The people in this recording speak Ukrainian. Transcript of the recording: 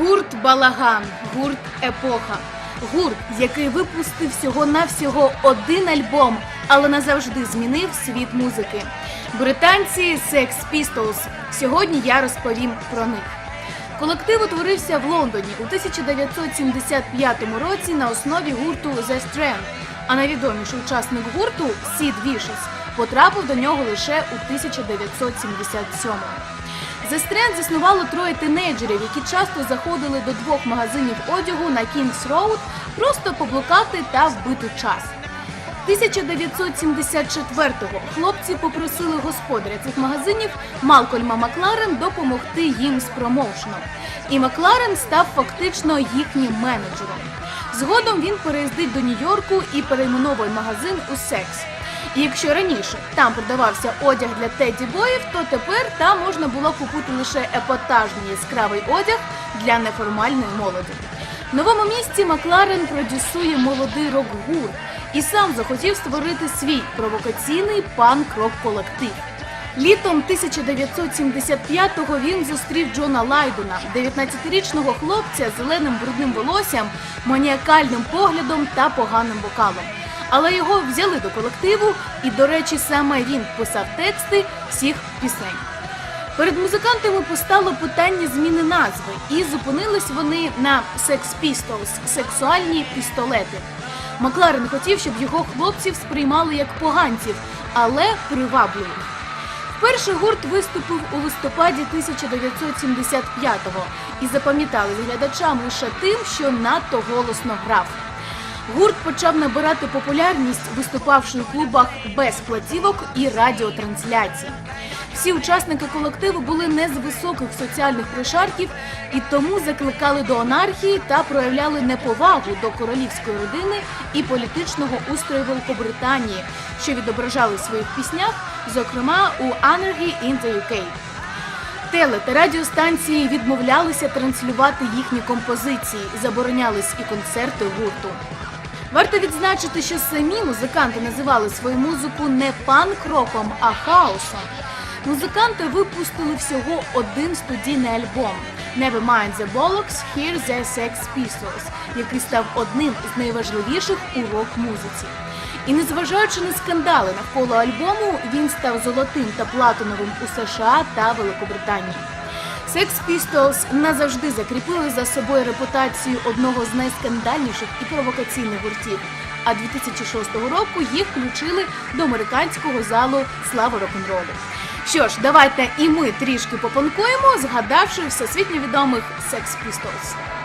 Гурт Балаган, гурт Епоха. Гурт, який випустив всього-навсього один альбом, але назавжди змінив світ музики. Британці Sex Pistols. Сьогодні я розповім про них. Колектив утворився в Лондоні у 1975 році на основі гурту The Strand, а найвідоміший учасник гурту Сід Вішес потрапив до нього лише у 1977 The Strand заснувало троє тинейджерів, які часто заходили до двох магазинів одягу на Kings Road просто поблукати та вбити час. 1974-го хлопці попросили господаря цих магазинів Малкольма Макларен допомогти їм з промоушеном. І Макларен став фактично їхнім менеджером. Згодом він переїздить до Нью-Йорку і перейменовує магазин у секс. І якщо раніше там продавався одяг для теді боїв, то тепер там можна було купити лише епатажний яскравий одяг для неформальної молоді. В новому місті Макларен продюсує молодий рок-гурт і сам захотів створити свій провокаційний панк-рок колектив. Літом 1975-го він зустрів Джона Лайдена, 19-річного хлопця з зеленим брудним волоссям, маніакальним поглядом та поганим вокалом. Але його взяли до колективу, і, до речі, саме він писав тексти всіх пісень. Перед музикантами постало питання зміни назви, і зупинились вони на Sex Pistols – сексуальні пістолети. Макларен хотів, щоб його хлопців сприймали як поганців, але привабливих. Перший гурт виступив у листопаді 1975-го і запам'ятали глядачам лише тим, що надто голосно грав. Гурт почав набирати популярність, виступавши у клубах без платівок і радіотрансляцій. Всі учасники колективу були не з високих соціальних прошарків і тому закликали до анархії та проявляли неповагу до королівської родини і політичного устрою Великобританії, що відображали в своїх піснях, зокрема у Anarchy in the UK. Теле та радіостанції відмовлялися транслювати їхні композиції, заборонялись і концерти гурту. Варто відзначити, що самі музиканти називали свою музику не панк-роком, а хаосом. Музиканти випустили всього один студійний альбом Nevermind the Bollocks, Here the Sex Pistols, який став одним з найважливіших у рок-музиці. І незважаючи на скандали навколо альбому, він став золотим та платиновим у США та Великобританії. Sex Pistols назавжди закріпили за собою репутацію одного з найскандальніших і провокаційних гуртів. А 2006 року їх включили до американського залу слави рок-н-ролу. Що ж, давайте і ми трішки попанкуємо, згадавши всесвітньо відомих Sex Pistols.